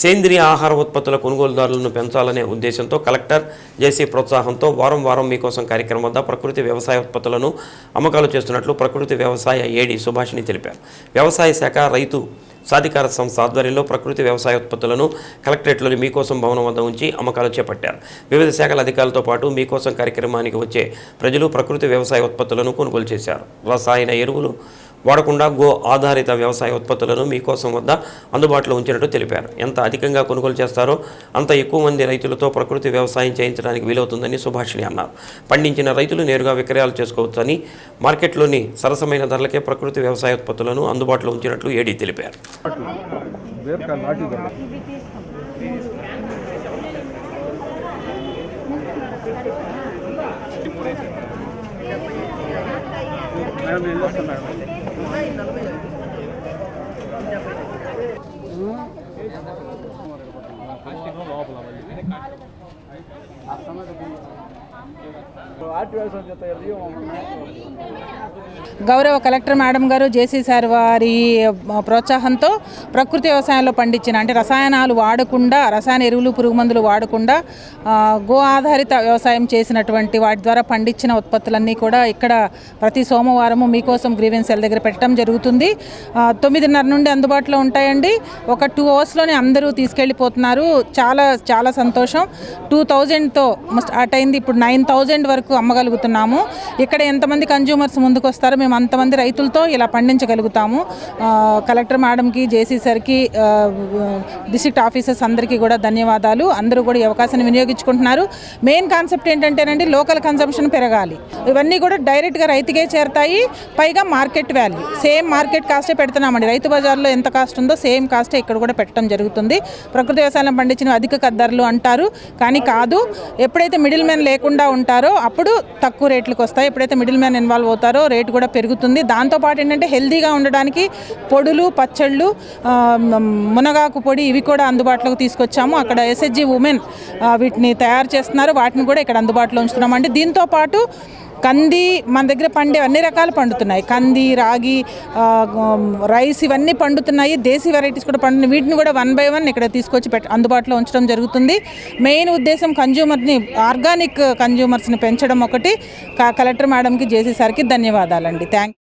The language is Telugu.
సేంద్రియ ఆహార ఉత్పత్తుల కొనుగోలుదారులను పెంచాలనే ఉద్దేశంతో కలెక్టర్ జేసీ ప్రోత్సాహంతో వారం వారం మీకోసం కార్యక్రమం వద్ద ప్రకృతి వ్యవసాయ ఉత్పత్తులను అమ్మకాలు చేస్తున్నట్లు ప్రకృతి వ్యవసాయ ఏడి సుభాషిణి తెలిపారు. వ్యవసాయ శాఖ రైతు సాధికార సంస్థ ఆధ్వర్యంలో ప్రకృతి వ్యవసాయ ఉత్పత్తులను కలెక్టరేట్లోని మీకోసం భవనం వద్ద ఉంచి అమ్మకాలు చేపట్టారు. వివిధ శాఖల అధికారులతో పాటు మీకోసం కార్యక్రమానికి వచ్చే ప్రజలు ప్రకృతి వ్యవసాయ ఉత్పత్తులను కొనుగోలు చేశారు. రసాయన ఎరువులు వాడకుండా గో ఆధారిత వ్యవసాయ ఉత్పత్తులను మీకోసం వద్ద అందుబాటులో ఉంచినట్టు తెలిపారు. ఎంత అధికంగా కొనుగోలు చేస్తారో అంత ఎక్కువ మంది రైతులతో ప్రకృతి వ్యవసాయం చేయించడానికి వీలవుతుందని సుభాషిణి అన్నారు. పండించిన రైతులు నేరుగా విక్రయాలు చేసుకోవచ్చని మార్కెట్లోని సరసమైన ధరలకే ప్రకృతి వ్యవసాయ ఉత్పత్తులను అందుబాటులో ఉంచినట్లు ఏడీ తెలిపారు. మేడం ఏం చేస్తున్నారు గౌరవ కలెక్టర్ మేడం గారు జేసీ సార్ వారి ప్రోత్సాహంతో ప్రకృతి వ్యవసాయంలో పండించిన అంటే రసాయనాలు వాడకుండా రసాయన ఎరువులు పురుగు మందులు వాడకుండా గో ఆధారిత వ్యవసాయం చేసినటువంటి వాటి ద్వారా పండించిన ఉత్పత్తులన్నీ కూడా ఇక్కడ ప్రతి సోమవారము మీకోసం గ్రీవెన్స్ సెల్ దగ్గర పెట్టడం జరుగుతుంది. తొమ్మిదిన్నర నుండి అందుబాటులో ఉంటాయండి. ఒక టూ అవర్స్లోనే అందరూ తీసుకెళ్ళిపోతున్నారు. చాలా చాలా సంతోషం. టూ థౌజండ్తో స్టార్ట్ అయింది ఇప్పుడు నైన్ థౌజండ్ వరకు అమ్మగలుగుతున్నాము. ఇక్కడ ఎంతమంది కన్జ్యూమర్స్ ముందుకు వస్తారో మేము అంతమంది రైతులతో ఇలా పండించగలుగుతాము. కలెక్టర్ మేడంకి జేసీ సార్కి డిస్ట్రిక్ట్ ఆఫీసర్స్ అందరికీ కూడా ధన్యవాదాలు. అందరూ కూడా ఈ అవకాశాన్ని వినియోగించుకుంటున్నారు. మెయిన్ కాన్సెప్ట్ ఏంటంటేనండి లోకల్ కన్సంప్షన్ పెరగాలి. ఇవన్నీ కూడా డైరెక్ట్గా రైతుకే చేరుతాయి. పైగా మార్కెట్ వాల్యూ. సేమ్ మార్కెట్ కాస్టే పెడుతున్నామండి. రైతు బజార్లో ఎంత కాస్ట్ ఉందో సేమ్ కాస్టే ఇక్కడ కూడా పెట్టడం జరుగుతుంది. ప్రకృతి వ్యవసాయం పండించిన అధిక ధరలు అంటారు. కానీ కాదు ఎప్పుడైతే మిడిల్ మ్యాన్ లేకుండా ఉంటారో అప్పుడు తక్కువ రేట్లకు వస్తాయి. ఎప్పుడైతే మిడిల్ మ్యాన్ ఇన్వాల్వ్ అవుతారో రేట్ కూడా పెరుగుతుంది. దాంతోపాటు ఏంటంటే హెల్దీగా ఉండడానికి పొడులు పచ్చళ్ళు మునగాకు పొడి ఇవి కూడా అందుబాటులోకి తీసుకొచ్చాము. అక్కడ ఎస్హెచ్జి ఉమెన్ వీటిని తయారు చేస్తున్నారు. వాటిని కూడా ఇక్కడ అందుబాటులో ఉంచుతున్నాం. అండి దీంతో పాటు కంది మన దగ్గర పండే అన్ని రకాలు పండుతున్నాయి. కంది రాగి రైస్ ఇవన్నీ పండుతున్నాయి. దేశీ వెరైటీస్ కూడా పండుతున్నాయి. వీటిని కూడా వన్ బై వన్ ఇక్కడ తీసుకొచ్చి పెట్ అందుబాటులో ఉంచడం జరుగుతుంది. మెయిన్ ఉద్దేశం కన్జ్యూమర్ని ఆర్గానిక్ కన్జ్యూమర్స్ని పెంచడం ఒకటి. క- కలెక్టర్ మేడంకి చేసేసరికి ధన్యవాదాలండి. థ్యాంక్